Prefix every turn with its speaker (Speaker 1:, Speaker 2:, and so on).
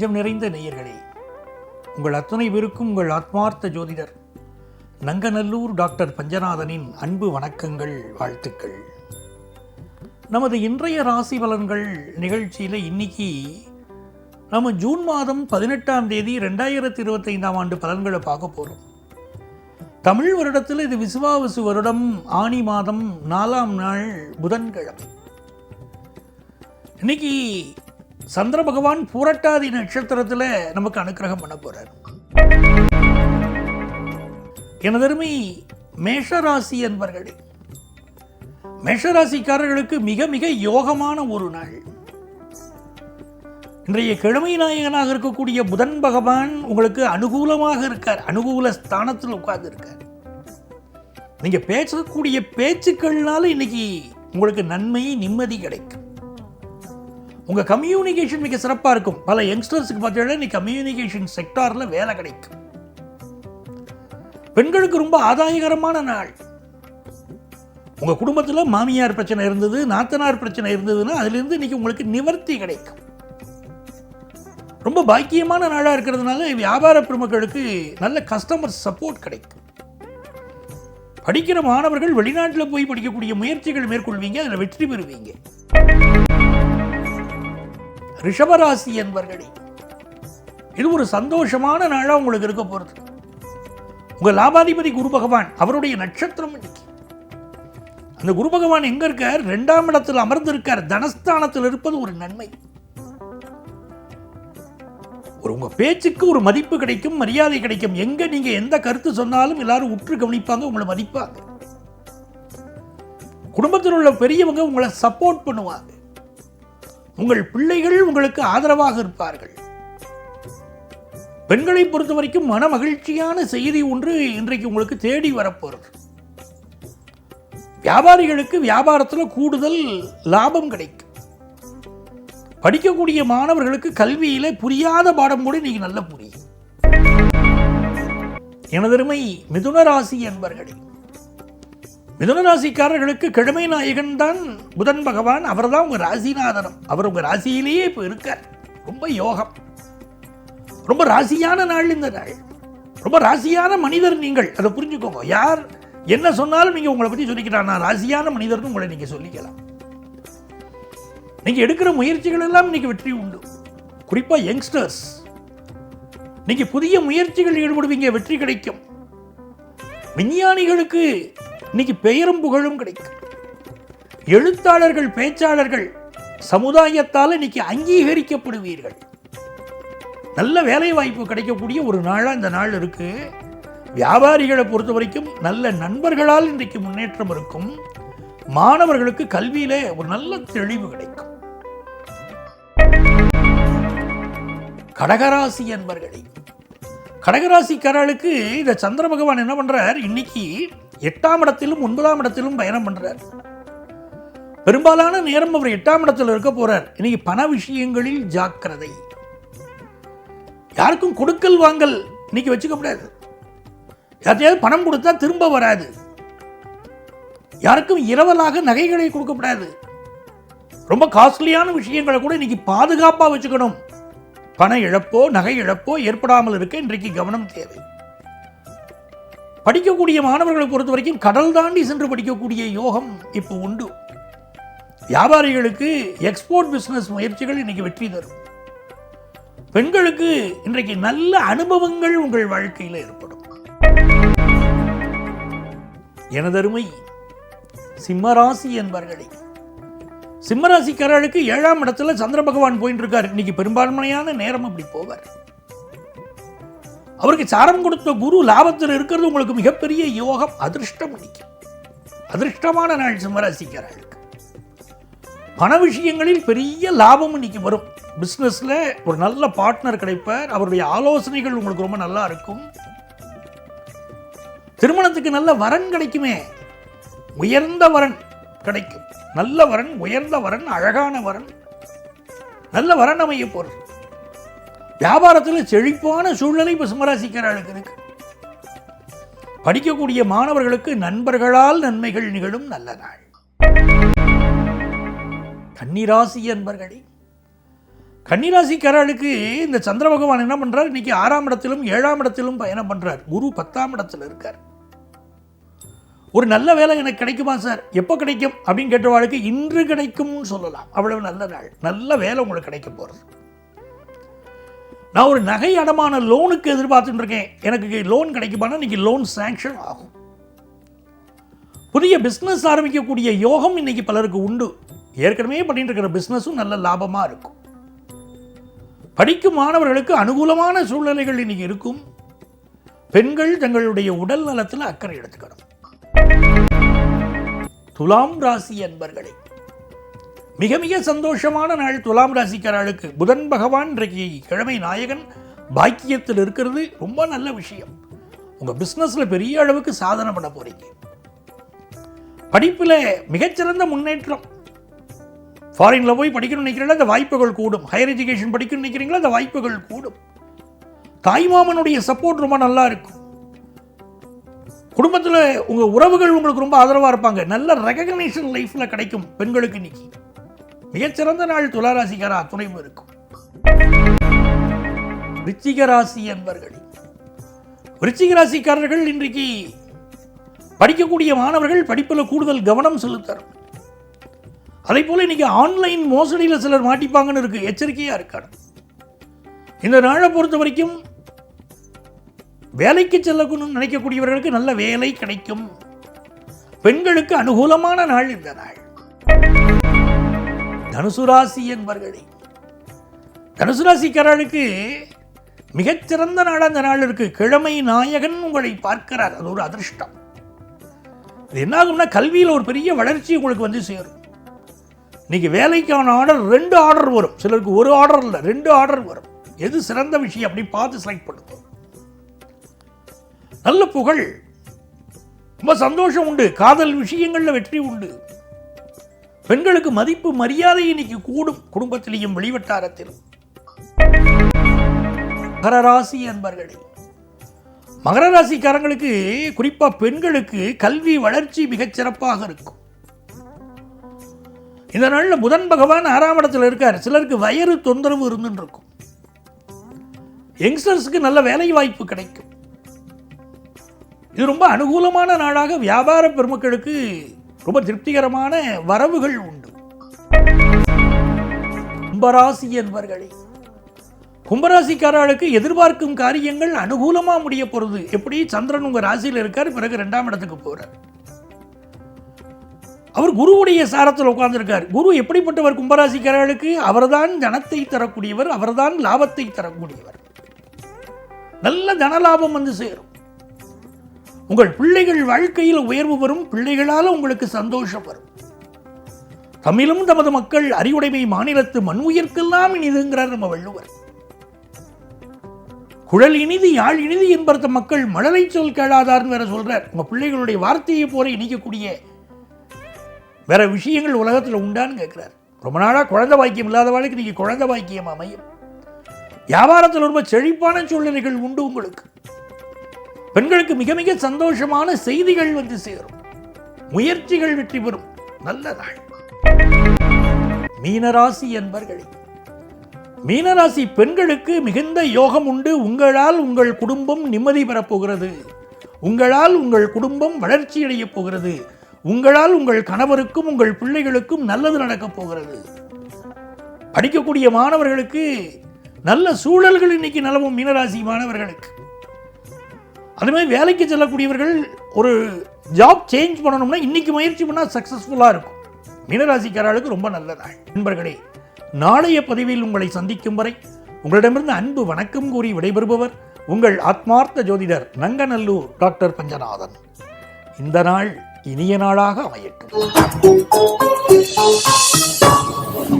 Speaker 1: நெஞ்சம் நிறைந்த நேயர்களே உங்கள் அத்தனை பேருக்கும் உங்கள் ஆத்மார்த்த ஜோதிடர் நங்கநல்லூர் டாக்டர் பஞ்சநாதனின் அன்பு வணக்கங்கள் வாழ்த்துக்கள். நமது இன்றைய ராசி பலன்கள் நிகழ்ச்சியில் இன்னைக்கு நம்ம ஜூன் மாதம் பதினெட்டாம் தேதி ரெண்டாயிரத்தி இருபத்தைந்தாம் ஆண்டு பலன்களை பார்க்க போகிறோம் தமிழ் வருடத்தில் இது விசுவாவசு வருடம் ஆனி மாதம் நாலாம் நாள் புதன்கிழமை. இன்னைக்கு சந்திர பகவான் பூரட்டாதி நட்சத்திரத்தில் நமக்கு அனுக்கிரகம் பண்ண போகிறார் எனதருமை மேஷராசி என்பர்களே மேஷராசிக்காரர்களுக்கு மிக மிக யோகமான ஒரு நாள். இன்றைய கிழமை நாயகனாக இருக்கக்கூடிய புதன் பகவான் உங்களுக்கு அனுகூலமாக இருக்கார் அனுகூல ஸ்தானத்தில் உட்கார்ந்து இருக்கார். நீங்க பேசக்கூடிய பேச்சுக்கள்னால இன்னைக்கு உங்களுக்கு நன்மை நிம்மதி கிடைக்கும். உங்க கம்யூனிகேஷன் மிக சிறப்பா இருக்கும். பல யங்ஸ்டர்ஸுக்கு பார்த்தீங்கன்னா நீ கம்யூனிகேஷன் செக்டார்ல வேலை கிடைக்கும். பெண்களுக்கு ரொம்ப ஆதாயகரமான நாள். உங்க குடும்பத்துல மாமியார் பிரச்சனை இருந்தது நாத்தனார் பிரச்சனை இருந்ததுன்னா அதுலேருந்து இன்னைக்கு உங்களுக்கு நிவர்த்தி கிடைக்கும். ரொம்ப பாக்கியமான நாளாக இருக்கிறதுனால வியாபார பெருமக்களுக்கு நல்ல கஸ்டமர் சப்போர்ட் கிடைக்கும். படிக்கிற மாணவர்கள் வெளிநாட்டில் போய் படிக்கக்கூடிய முயற்சிகள் மேற்கொள்வீங்க அதில் வெற்றி பெறுவீங்க. ரிஷபராசி என்பர்களே இது ஒரு சந்தோஷமான நாளாக உங்களுக்கு இருக்க போகிறது உங்கள் லாபாதிபதி குரு பகவான் அவருடைய நட்சத்திரம் இன்னைக்கு. அந்த குரு பகவான் எங்க இருக்கார்? ரெண்டாம் இடத்தில் அமர்ந்திருக்கார். தனஸ்தானத்தில் இருப்பது ஒரு நன்மை. ஒரு உங்க பேச்சுக்கு ஒரு மதிப்பு கிடைக்கும் மரியாதை கிடைக்கும். எங்க நீங்க எந்த கருத்து சொன்னாலும் எல்லாரும் உற்று கவனிப்பாங்க உங்களை மதிப்பாங்க. குடும்பத்தில் உள்ள பெரியவங்க உங்களை சப்போர்ட் பண்ணுவாங்க. உங்கள் பிள்ளைகள் உங்களுக்கு ஆதரவாக இருப்பார்கள். பெண்களை பொறுத்த வரைக்கும் மன மகிழ்ச்சியான செய்தி ஒன்று இன்றைக்கு உங்களுக்கு தேடி வரப்போகிறது. வியாபாரிகளுக்கு வியாபாரத்தில் கூடுதல் லாபம் கிடைக்கும். படிக்கக்கூடிய மாணவர்களுக்கு கல்வியில புரியாத பாடம் கூட நீங்க நல்ல புரியும். எனதருமை மிதுன ராசி என்பர்களே மிதுன ராசிக்காரர்களுக்கு கிழமை நாயகன் தான் புதன் பகவான். அவர் தான் உங்க ராசிநாதனம். அவர் உங்க ராசியிலேயே இப்போ இருக்கார். ரொம்ப யோகம். ரொம்ப ராசியான நாள் இந்த நாள். ரொம்ப ராசியான மனிதர் நீங்கள். அதை புரிஞ்சுக்கோங்க. யார் என்ன சொன்னாலும் நீங்க உங்களை பத்தி சொல்லிக்கிட்டா நான் ராசியான மனிதர்னு உங்களை நீங்க சொல்லிக்கலாம். நீங்க எடுக்கிற முயற்சிகள் எல்லாம் இன்னைக்கு வெற்றி உண்டு. குறிப்பா யங்ஸ்டர்ஸ். நீங்க புதிய முயற்சிகள் ஈடுபடுவீங்க. வெற்றி கிடைக்கும். விஞ்ஞானிகளுக்கு இன்னைக்கு பெயரும் புகழும் கிடைக்கும். எழுத்தாளர்கள் பேச்சாளர்கள் சமுதாயத்தால் இன்னைக்கு அங்கீகரிக்கப்படுவீர்கள். நல்ல வேலை வாய்ப்பு கிடைக்கக்கூடிய ஒரு நாளாக இந்த நாள் இருக்கு. வியாபாரிகளை பொறுத்த வரைக்கும் நல்ல நண்பர்களால் இன்றைக்கு முன்னேற்றம் இருக்கும். மாணவர்களுக்கு கல்வியில ஒரு நல்ல தெளிவு கிடைக்கும். கடகராசி என்பர்களை கடகராசிக்காரர்களுக்கு இந்த சந்திர பகவான் என்ன பண்ணுறார் இன்னைக்கு எட்டாம் இடத்திலும் ஒன்பதாம் இடத்திலும் பயணம் பண்ணுறார் பெரும்பாலான நேரம் அவர் எட்டாம் இடத்தில் இருக்க போகிறார் இன்னைக்கு பண விஷயங்களில் ஜாக்கிரதை. யாருக்கும் கொடுக்கல் வாங்கல் இன்னைக்கு வச்சுக்க முடியாது. யார்த்தையாவது பணம் கொடுத்தா திரும்ப வராது. யாருக்கும் இரவலாக நகைகளை கொடுக்கக்கூடாது ரொம்ப காஸ்ட்லியான விஷயங்களை கூட இன்னைக்கு பாதுகாப்பா வச்சுக்கணும். பண இழப்போ நகை இழப்போ ஏற்படாமல் இருக்க இன்றைக்கு கவனம் தேவை. படிக்கக்கூடிய மாணவர்களை பொறுத்த வரைக்கும் கடல் தாண்டி சென்று படிக்கக்கூடிய யோகம் இப்போ உண்டு. வியாபாரிகளுக்கு எக்ஸ்போர்ட் பிசினஸ் முயற்சிகள் இன்னைக்கு வெற்றி தரும். பெண்களுக்கு இன்றைக்கு நல்ல அனுபவங்கள் உங்கள் வாழ்க்கையில் ஏற்படும். எனதருமை சிம்மராசி என்பர்களே சிம்மராசிக்காரர்களுக்கு ஏழாம் இடத்துல சந்திர பகவான் போயிட்டு இருக்கார். இன்னைக்கு பெரும்பான்மையான நேரம் அப்படி போவார் அவருக்கு சாரம் கொடுத்த குரு லாபத்தில் இருக்கிறது உங்களுக்கு மிகப்பெரிய யோகம் அதிர்ஷ்டம் இன்னைக்கு அதிர்ஷ்டமான நாள் சிம்மராசிக்காரர்களுக்கு. பண விஷயங்களில் பெரிய லாபம் இன்னைக்கு வரும். பிஸ்னஸில் ஒரு நல்ல பார்ட்னர் கிடைப்பார். அவருடைய ஆலோசனைகள் உங்களுக்கு ரொம்ப நல்லா இருக்கும். திருமணத்துக்கு நல்ல வரன் கிடைக்குமே. உயர்ந்த வரன் கிடைக்கும். நல்ல வரன் உயர்ந்த வரன் அழகான வரன் நல்ல வரன் அமைய போறது வியாபாரத்தில் செழிப்பான சூழ்நிலை இப்போ சிம்மராசிக்காரர்களுக்கு இருக்கு. படிக்கக்கூடிய மாணவர்களுக்கு நண்பர்களால் நன்மைகள் நிகழும் நல்ல நாள். கன்னிராசி என்பர்களே கன்னிராசிக்காரர்களுக்கு இந்த சந்திர பகவான் என்ன பண்ணுறார் இன்னைக்கு ஆறாம் இடத்திலும் ஏழாம் இடத்திலும் பயணம் பண்ணுறார் குரு பத்தாம் இடத்துல இருக்கார். ஒரு நல்ல வேலை எனக்கு கிடைக்குமா சார்? எப்போ கிடைக்கும்? அப்படின்னு கேட்ட வாழ்க்கை இன்று கிடைக்கும்னு சொல்லலாம். அவ்வளவு நல்ல நாள். நல்ல வேலை உங்களுக்கு கிடைக்க போகிறது நான் ஒரு நகை அடமான லோனுக்கு எதிர்பார்த்துட்டு இருக்கேன் எனக்கு லோன் கிடைக்குமானா இன்னைக்கு லோன் சேங்ஷன் ஆகும். புதிய பிஸ்னஸ் ஆரம்பிக்கக்கூடிய யோகம் இன்னைக்கு பலருக்கு உண்டு. ஏற்கனவே பண்ணிட்டு இருக்கிற பிஸ்னஸும் நல்ல லாபமாக இருக்கும். படிக்கும் மாணவர்களுக்கு அனுகூலமான சூழ்நிலைகள் இன்னைக்கு இருக்கும். பெண்கள் தங்களுடைய உடல் நலத்தில் அக்கறை எடுத்துக்கணும். துலாம் ராசி என்பர்களை மிக மிக சந்தோஷமான நாள் துலாம் ராசிக்காரர்களுக்கு. புதன் பகவான் இன்றைக்கு கிழமை நாயகன் பாக்கியத்தில் இருக்கிறது ரொம்ப நல்ல விஷயம். உங்கள் பிஸ்னஸில் பெரிய அளவுக்கு சாதனை பண்ண போறீங்க. படிப்பில் மிகச்சிறந்த முன்னேற்றம். ஃபாரினில் போய் படிக்கணும்னு நினைக்கிறீங்களா? அந்த வாய்ப்புகள் கூடும். ஹையர் எஜுகேஷன் படிக்கணும்னு நினைக்கிறீங்களா? அந்த வாய்ப்புகள் கூடும். தாய்மாமனுடைய சப்போர்ட் ரொம்ப நல்லா இருக்கும். குடும்பத்தில் உங்கள் உறவுகள் உங்களுக்கு ரொம்ப ஆதரவாக இருப்பாங்க. நல்ல ரெகக்னேஷன் லைஃப்பில் கிடைக்கும் பெண்களுக்கு இன்னைக்கு. மிகச்சிறந்த நாள் துளாராசிக்கார அத்துணையும் இருக்கும். விருச்சிக ராசி என்பர்கள். விருச்சிக ராசிக்காரர்கள் இன்றைக்கு படிக்கக்கூடிய மாணவர்கள் படிப்பில் கூடுதல் கவனம் செலுத்தணும். அதே போல இன்னைக்கு ஆன்லைன் மோசடியில் சிலர் மாட்டிப்பாங்கன்னு இருக்கு. எச்சரிக்கையாக இருக்காங்க இந்த நாளை பொறுத்த வரைக்கும் வேலைக்கு செல்லக்கணும்னு நினைக்கக்கூடியவர்களுக்கு நல்ல வேலை கிடைக்கும். பெண்களுக்கு அனுகூலமான நாள் இந்த நாள். தனுசு ராசி என்பர்களே தனுசு ராசிக்காரர்களுக்கு மிகச்சிறந்த நாள் அந்த நாள் இருக்கு. கிழமை நாயகன் உங்களை பார்க்கிறார். அது ஒரு அதிர்ஷ்டம். இது என்ன ஆகும்னா கல்வியில் ஒரு பெரிய வளர்ச்சி உங்களுக்கு வந்து சேரும். இன்னைக்கு வேலைக்கான ஆர்டர் ரெண்டு ஆர்டர் வரும். சிலருக்கு ஒரு ஆர்டர் இல்லை ரெண்டு ஆர்டர் வரும். எது சிறந்த விஷயம் அப்படி பார்த்து செலக்ட் பண்ணுவோம் நல்ல புகழ். ரொம்ப சந்தோஷம் உண்டு. காதல் விஷயங்களில் வெற்றி உண்டு. பெண்களுக்கு மதிப்பு மரியாதை இன்னைக்கு கூடும் குடும்பத்திலையும் வெளிவட்டாரத்திலும். மகர ராசி அன்பர்களே மகர ராசிக்காரங்களுக்கு குறிப்பாக பெண்களுக்கு கல்வி வளர்ச்சி மிகச் சிறப்பாக இருக்கும். இந்த நாளில் புதன் பகவான் ஆறாம் இடத்துல இருக்கார். சிலருக்கு வயிறு தொந்தரவு இருந்துன்னு இருக்கும். யங்ஸ்டர்ஸ்க்கு நல்ல வேலை வாய்ப்பு கிடைக்கும். இது ரொம்ப அனுகூலமான நாளாக வியாபார பெருமக்களுக்கு ரொம்ப திருப்திகரமான வரவுகள் உண்டு. கும்பராசி என்பர்களே கும்பராசிக்காரர்களுக்கு எதிர்பார்க்கும் காரியங்கள் அனுகூலமா முடிய போறது. எப்படி? சந்திரன் உங்க ராசியில் இருக்கார் பிறகு ரெண்டாம் இடத்துக்கு போறார். அவர் குருவுடைய சாரத்தில் உட்கார்ந்துருக்கார். குரு எப்படிப்பட்டவர் கும்பராசிக்காரர்களுக்கு? அவர்தான் தனத்தை தரக்கூடியவர் அவர்தான் லாபத்தை தரக்கூடியவர். நல்ல தனலாபம் வந்து சேரும். உங்கள் பிள்ளைகள் வாழ்க்கையில் உயர்வு வரும் பிள்ளைகளால் உங்களுக்கு சந்தோஷம் வரும். தமிழும் தமது மக்கள் அறிவுடைமை மாநிலத்து மண் உயிர்க்கெல்லாம் இனிதுங்கிறார் நம்ம வள்ளுவர். குழல் இனிது யாழ் இனிது என்பர்த்த மக்கள் மழலை சொல் கேளாதார்னு வேற சொல்றார். உங்க பிள்ளைகளுடைய வார்த்தையை போல இணைக்கக்கூடிய வேற விஷயங்கள் உலகத்தில் உண்டான்னு கேட்கிறார் ரொம்ப நாளாக குழந்தை பாக்கியம் இல்லாதவாளுக்கு இன்னைக்கு குழந்தை பாக்கியம் அமையும். வியாபாரத்தில் ரொம்ப செழிப்பான சூழ்நிலைகள் உண்டு உங்களுக்கு. பெண்களுக்கு மிக மிக சந்தோஷமான செய்திகள் வந்து சேரும். முயற்சிகள் வெற்றி பெறும். நல்ல நாள். மீனராசி என்பர்களே மீனராசி பெண்களுக்கு மிகுந்த யோகம் உண்டு. உங்களால் உங்கள் குடும்பம் நிம்மதி பெறப்போகிறது உங்களால் உங்கள் குடும்பம் வளர்ச்சியடையப் போகிறது. உங்களால் உங்கள் கணவருக்கும் உங்கள் பிள்ளைகளுக்கும் நல்லது நடக்கப் போகிறது. படிக்கக்கூடிய மாணவர்களுக்கு நல்ல சூழல்கள் இன்னைக்கு நிலவும் மீனராசி மாணவர்களுக்கு. அது மாதிரி வேலைக்கு செல்லக்கூடியவர்கள் ஒரு ஜாப் சேஞ்ச் பண்ணணும்னா இன்னைக்கு முயற்சி பண்ணால் சக்ஸஸ்ஃபுல்லாக இருக்கும். மீனராசிக்காரர்களுக்கு ரொம்ப நல்ல நாள் நண்பர்களே நாளைய பதிவில் உங்களை சந்திக்கும் வரை உங்களிடமிருந்து அன்பு வணக்கம் கூறி விடைபெறுபவர் உங்கள் ஆத்மார்த்த ஜோதிடர் நங்கநல்லூர் டாக்டர் பஞ்சநாதன். இந்த நாள் இனிய நாளாக அமையட்டும்.